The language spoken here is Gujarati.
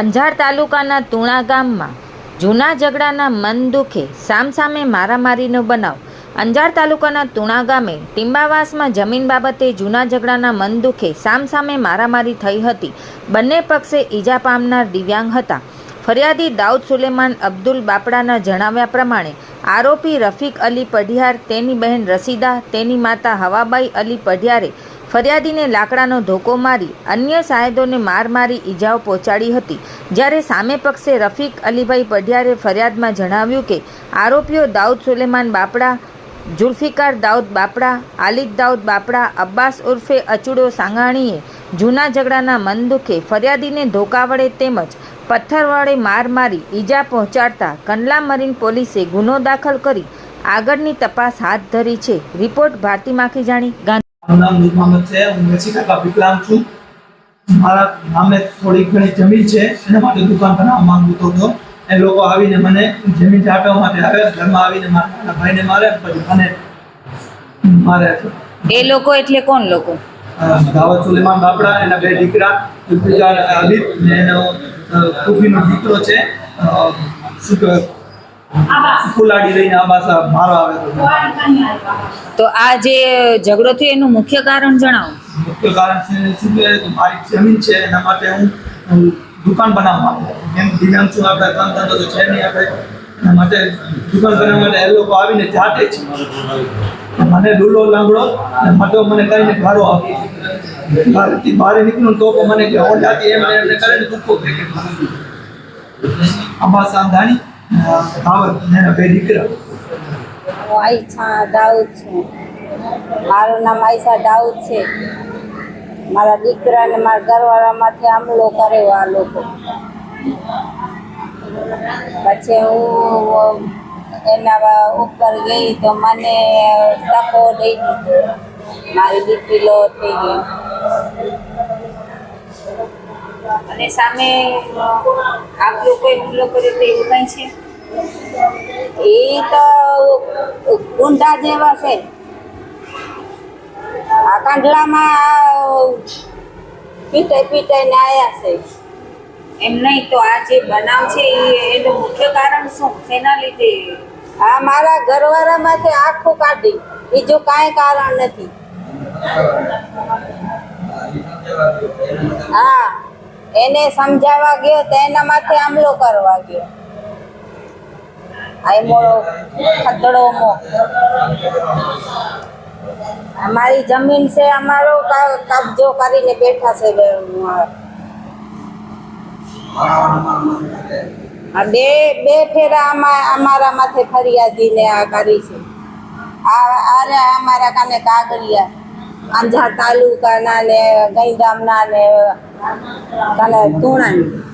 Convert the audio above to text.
અંજાર તાલુકાના તુણા ગામમાં જૂના ઝઘડાના મન દુખે સામસામે મારામારીનો બનાવ. અંજાર તાલુકાના તુણા ગામે ટીંબાવાસમાં જમીન બાબતે જૂના ઝઘડાના મન દુખે સામસામે મારામારી થઈ હતી. બંને પક્ષે ઈજા પામનાર દિવ્યાંગ હતા. ફરિયાદી દાઉદ સુલેમાન અબ્દુલ બાપડાના જણાવ્યા પ્રમાણે, આરોપી રફીક અલી પઢિયાર, તેની બહેન રસીદા, તેની માતા હવાબાઈ અલી પઢિયારે ફરિયાદીને લાકડાનો ધોકો મારી અન્ય સાહેદોને માર મારી ઈજાઓ પહોંચાડી હતી. જ્યારે સામે પક્ષે રફીક અલીભાઈ પઢિયારે ફરિયાદમાં જણાવ્યું કે, આરોપીઓ દાઉદ સુલેમાન બાપડા, જુલ્ફિકાર દાઉદ બાપડા, આલિદ દાઉદ બાપડા, અબ્બાસ ઉર્ફે અચુડો સાંગાણીએ જૂના ઝઘડાના મનદુખે ફરિયાદીને ધોકા વડે તેમજ પથ્થર વડે માર મારી ઈજા પહોંચાડતા કંડલા મરીન પોલીસે ગુનો દાખલ કરી આગળની તપાસ હાથ ધરી છે. રિપોર્ટ ભારતી માખીજાણી ગાંધી મારું નામ નૂર મોહમ્મદ છે હું મેસી ટકા વિકલાંગ છું. મારા નામે થોડી ઘણી જમીન છે એના માટે દુકાન બનાવવા માંગુ તો હતો. એ લોકો આવીને મને જમીન ચાટવા માટે આવે ઘરમાં આવીને મારા ભાઈને મારે પછી મને મારે. એ લોકો એટલે કોણ લોકો? દાવત સુલેમાન બાપડા એના બે દીકરા જુલ્ફિકાર ને એનો કુફીનો દીકરો છે. લઈને મારો આવે તો. તો આ જે ઝઘડો થયો એનું મુખ્ય કારણ જણાવો. મુખ્ય કારણ છે શું કે મારી જમીન છે એના માટે હું દુકાન બનાવવા માંગુ એમ દિવ્યાંશુ આપણે કામ ધંધો તો છે નહીં આપણે. એના માટે દુકાન બનાવવા માટે એ લોકો આવીને જાતે છે મને લૂલો લાંબડો અને મટો મને કરીને ભાડો આપી બહારથી બહાર નીકળું તો મને કે ઓલાથી એમ એમને કરીને દુઃખો આંબા સાંધાણી કાવત ને એના બે દીકરા. હું આઈછા દાઉદ છું. મારું નામ આઈશા દાઉદ છે. મારા દીકરા ને મારા ઘરવાળામાંથી હમલો કર્યો આ લોકો. પછી હું એના ઉપર ગઈ તો મને તકો દઈ દીધો. મારી દીકરી લો થઈ ગઈ. અને સામે આપ લોકોએ હુમલો કર્યો તો એવું કંઈ છે? એ તો ગુંડા જેવા છે. આ કાંડલામાં પીટાઈ પીટાઈને આવ્યા છે. એમ નહીં તો આ જે બનાવ છે એ એનું મુખ્ય કારણ શું? શેના લીધે? આ મારા ઘરવાળામાંથી આખું કાઢી. બીજું કાંઈ કારણ નથી. હા. એને સમજાવવા ગયો તો એના માથે આમલો કરવા ગયો. આ મોડો ખદડો મો. અમારી જમીન છે, અમારો કબજો કરીને બેઠા છે બે- બે બે ફેરા અમારા માથે ફરિયાદીને આ કરી છે. આ અમારા કાને કાગળિયા. અંજાર તાલુકાના ને ગઈગામના ને કાને તુણાની